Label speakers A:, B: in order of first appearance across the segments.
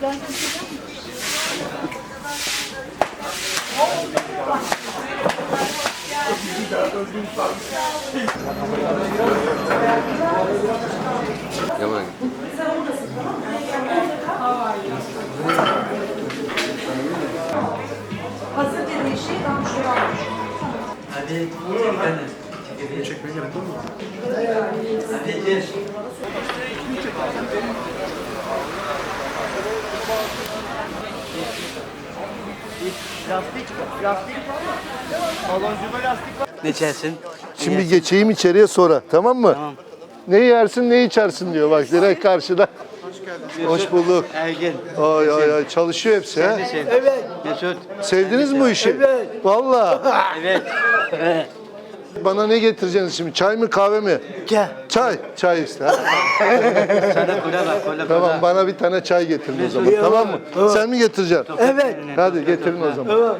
A: Yaman.
B: Hazır dediği şey ben şuraya almışım.
C: Hadi çekmene. Çekmeye gerek var mı? Hadi gel. Ne içersin?
D: Şimdi geçeyim içeriye sonra tamam mı?
C: Tamam.
D: Ne yersin ne içersin diyor bak direkt karşıda. Hoş bulduk.
C: Ergin.
D: Ay ay ay çalışıyor hepsi ha.
C: Evet. Mesut.
D: Sevdiniz mi bu işi? Evet. Valla.
C: Evet. Evet.
D: Bana ne getireceksiniz şimdi? Çay mı kahve mi?
C: Gel.
D: Çay. Çay iste. ha.
C: Sana kola bak kola
D: tamam bana bir tane çay getirin o zaman. Tamam mı? Sen mi getireceksin?
C: Evet.
D: Hadi getirin o zaman.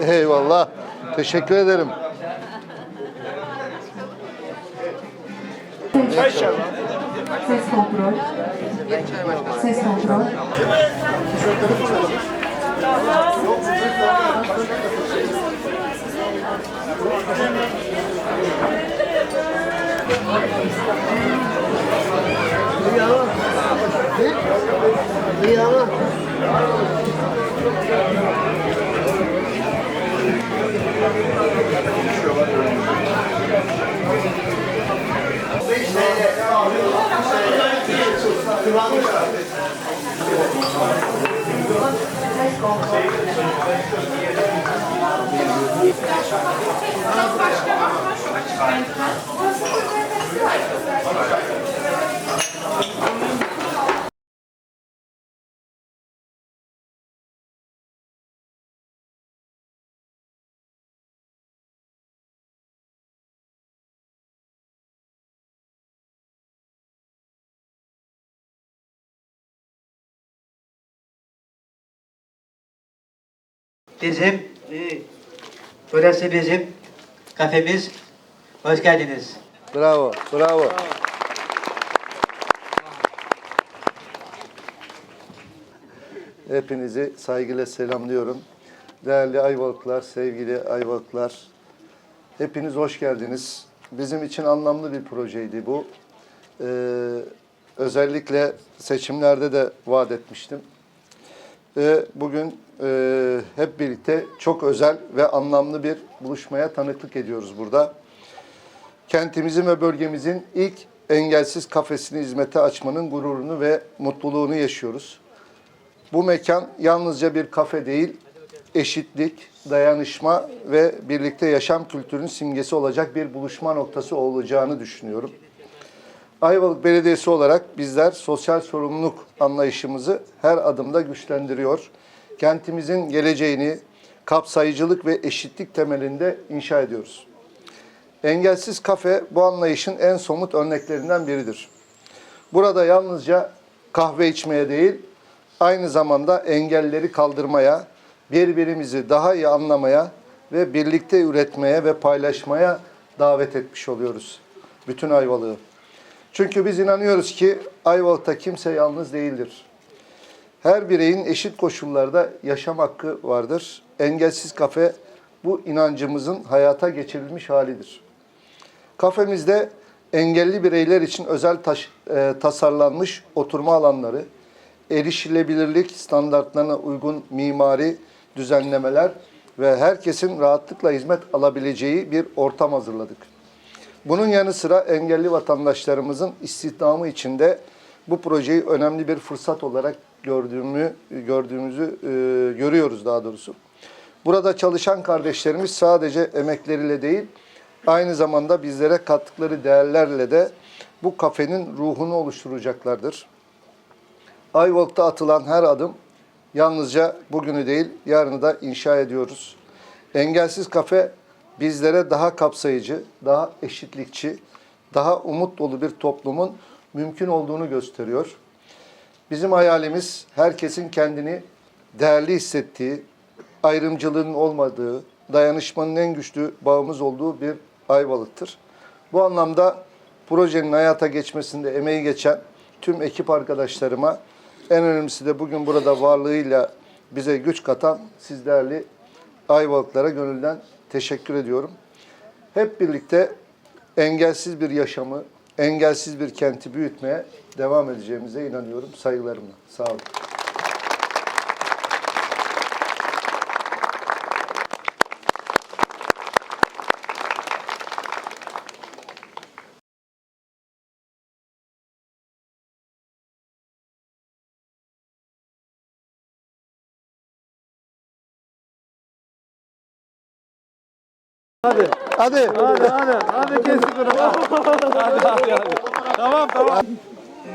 D: Eyvallah. Teşekkür ederim.
B: Ses kontrol. Ses kontrol. Duyalım. Duyalım. Kıvanmış.
C: Bizim, e, burası bizim kafemiz. Hoş geldiniz.
D: Bravo. Bravo. Hepinizi saygıyla selamlıyorum. Değerli Ayvalıklar, sevgili Ayvalıklar. Hepiniz hoş geldiniz. Bizim için anlamlı bir projeydi bu. Ee, özellikle seçimlerde de vaat etmiştim. Bugün e, hep birlikte çok özel ve anlamlı bir buluşmaya tanıklık ediyoruz burada. Kentimizin ve bölgemizin ilk engelsiz kafesini hizmete açmanın gururunu ve mutluluğunu yaşıyoruz. Bu mekan yalnızca bir kafe değil, eşitlik, dayanışma ve birlikte yaşam kültürünün simgesi olacak bir buluşma noktası olacağını düşünüyorum. Ayvalık Belediyesi olarak bizler sosyal sorumluluk anlayışımızı her adımda güçlendiriyor. Kentimizin geleceğini kapsayıcılık ve eşitlik temelinde inşa ediyoruz. Engelsiz kafe bu anlayışın en somut örneklerinden biridir. Burada yalnızca kahve içmeye değil, aynı zamanda engelleri kaldırmaya, birbirimizi daha iyi anlamaya ve birlikte üretmeye ve paylaşmaya davet etmiş oluyoruz. Bütün Ayvalık'ı. Çünkü biz inanıyoruz ki Ayvalık'ta kimse yalnız değildir. Her bireyin eşit koşullarda yaşam hakkı vardır. Engelsiz kafe bu inancımızın hayata geçirilmiş halidir. Kafemizde engelli bireyler için özel taş- e, tasarlanmış oturma alanları, erişilebilirlik standartlarına uygun mimari düzenlemeler ve herkesin rahatlıkla hizmet alabileceği bir ortam hazırladık. Bunun yanı sıra engelli vatandaşlarımızın istihdamı içinde bu projeyi önemli bir fırsat olarak gördüğümü gördüğümüzü e, görüyoruz daha doğrusu. Burada çalışan kardeşlerimiz sadece emekleriyle değil, aynı zamanda bizlere kattıkları değerlerle de bu kafenin ruhunu oluşturacaklardır. Ayvalık'ta atılan her adım yalnızca bugünü değil, yarını da inşa ediyoruz. Engelsiz kafe bizlere daha kapsayıcı, daha eşitlikçi, daha umut dolu bir toplumun mümkün olduğunu gösteriyor. Bizim hayalimiz herkesin kendini değerli hissettiği, ayrımcılığın olmadığı, dayanışmanın en güçlü bağımız olduğu bir Ayvalık'tır. Bu anlamda projenin hayata geçmesinde emeği geçen tüm ekip arkadaşlarıma en önemlisi de bugün burada varlığıyla bize güç katan siz değerli Ayvalıklara gönülden teşekkür ediyorum. Hep birlikte engelsiz bir yaşamı, engelsiz bir kenti büyütmeye devam edeceğimize inanıyorum. Saygılarımla. Sağ olun. Hadi. Hadi.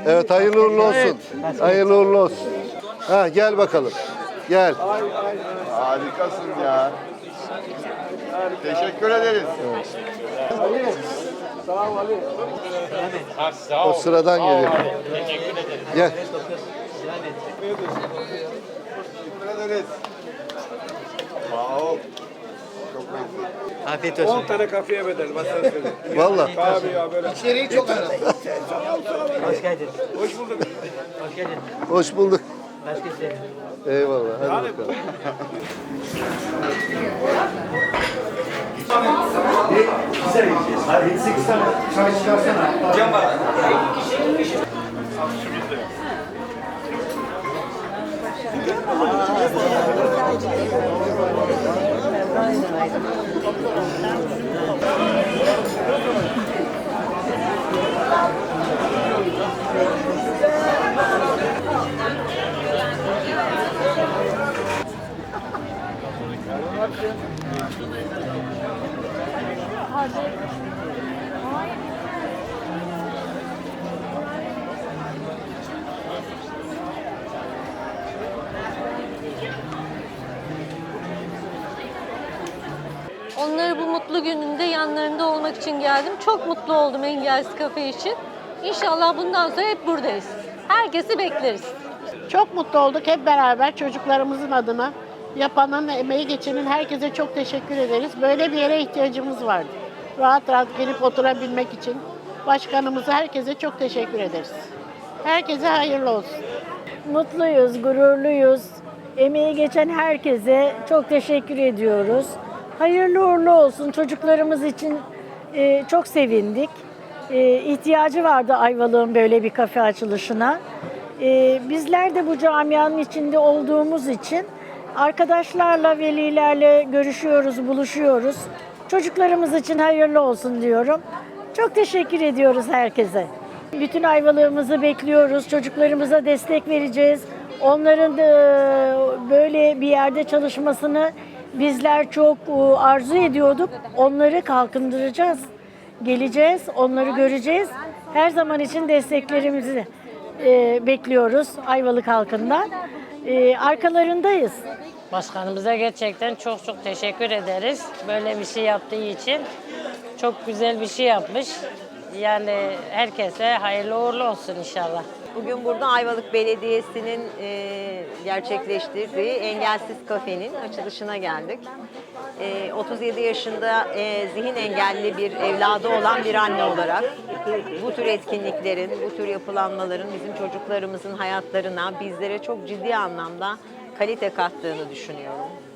D: Evet hayırlı uğurlu olsun. Hayırlı uğurlu olsun. Ha gel bakalım. Gel.
A: Harikasın ya. Teşekkür ederiz.
D: O sıradan geliyor. Gel.
A: Teşekkür ederiz. Sağ ol. Çok memnun.
C: Afiyet olsun.
E: 10 tane kafeye bedel ben sana söyleyeyim.
D: Vallahi.
E: Abi ya böyle.
C: Hoş geldin.
E: Hoş bulduk.
C: Hoş geldin.
D: Hoş bulduk.
C: Başka istedim.
D: Eyvallah. Hadi bakalım.
F: Onları bu mutlu gününde yanlarında olmak için geldim. Çok mutlu oldum Engelsiz Kafe için. İnşallah bundan sonra hep buradayız. Herkesi bekleriz.
G: Çok mutlu olduk hep beraber çocuklarımızın adına. Yapanın, emeği geçenin herkese çok teşekkür ederiz. Böyle bir yere ihtiyacımız vardı. Rahat rahat gelip oturabilmek için başkanımıza herkese çok teşekkür ederiz. Herkese hayırlı olsun.
H: Mutluyuz, gururluyuz. Emeği geçen herkese çok teşekkür ediyoruz. Hayırlı uğurlu olsun. Çocuklarımız için e, çok sevindik. E, ihtiyacı vardı Ayvalık'ın böyle bir kafe açılışına. E, bizler de bu camianın içinde olduğumuz için arkadaşlarla, velilerle görüşüyoruz, buluşuyoruz. Çocuklarımız için hayırlı olsun diyorum. Çok teşekkür ediyoruz herkese. Bütün ayvalığımızı bekliyoruz. Çocuklarımıza destek vereceğiz. Onların da böyle bir yerde çalışmasını bizler çok e, arzu ediyorduk. Onları kalkındıracağız. Geleceğiz, onları göreceğiz. Her zaman için desteklerimizi e, bekliyoruz Ayvalık halkından. E, arkalarındayız.
I: Başkanımıza gerçekten çok çok teşekkür ederiz. Böyle bir şey yaptığı için. Çok güzel bir şey yapmış. Yani herkese hayırlı uğurlu olsun inşallah.
J: Bugün burada Ayvalık Belediyesi'nin e, gerçekleştirdiği Engelsiz Kafe'nin açılışına geldik. E, 37 yaşında e, zihin engelli bir evladı olan bir anne olarak bu tür etkinliklerin, bu tür yapılanmaların bizim çocuklarımızın hayatlarına bizlere çok ciddi anlamda kalite kattığını düşünüyorum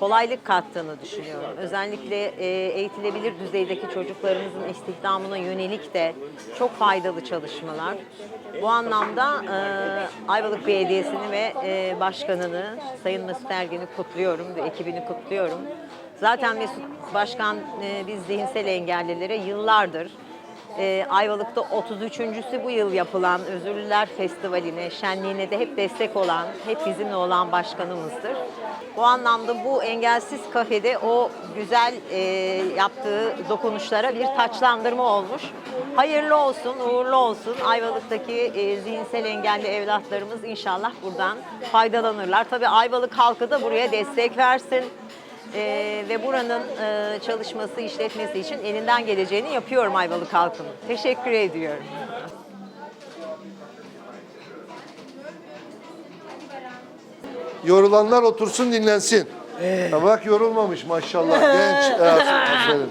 J: kolaylık kattığını düşünüyorum. Özellikle e, eğitilebilir düzeydeki çocuklarımızın istihdamına yönelik de çok faydalı çalışmalar. Bu anlamda e, Ayvalık Belediyesi'ni ve e, başkanını, Sayın Mesut Ergen'i kutluyorum ve ekibini kutluyorum. Zaten Mesut Başkan e, biz zihinsel engellilere yıllardır e, Ayvalık'ta 33.sü bu yıl yapılan Özürlüler Festivali'ne, şenliğine de hep destek olan, hep bizimle olan başkanımızdır. Bu anlamda bu engelsiz kafede o güzel e, yaptığı dokunuşlara bir taçlandırma olmuş. Hayırlı olsun, uğurlu olsun. Ayvalık'taki e, zihinsel engelli evlatlarımız inşallah buradan faydalanırlar. Tabii Ayvalık halkı da buraya destek versin. Ee, ve buranın e, çalışması, işletmesi için elinden geleceğini yapıyorum Ayvalık halkının. Teşekkür ediyorum.
D: Yorulanlar otursun dinlensin. Ha bak yorulmamış maşallah. Genç. Evet, aferin.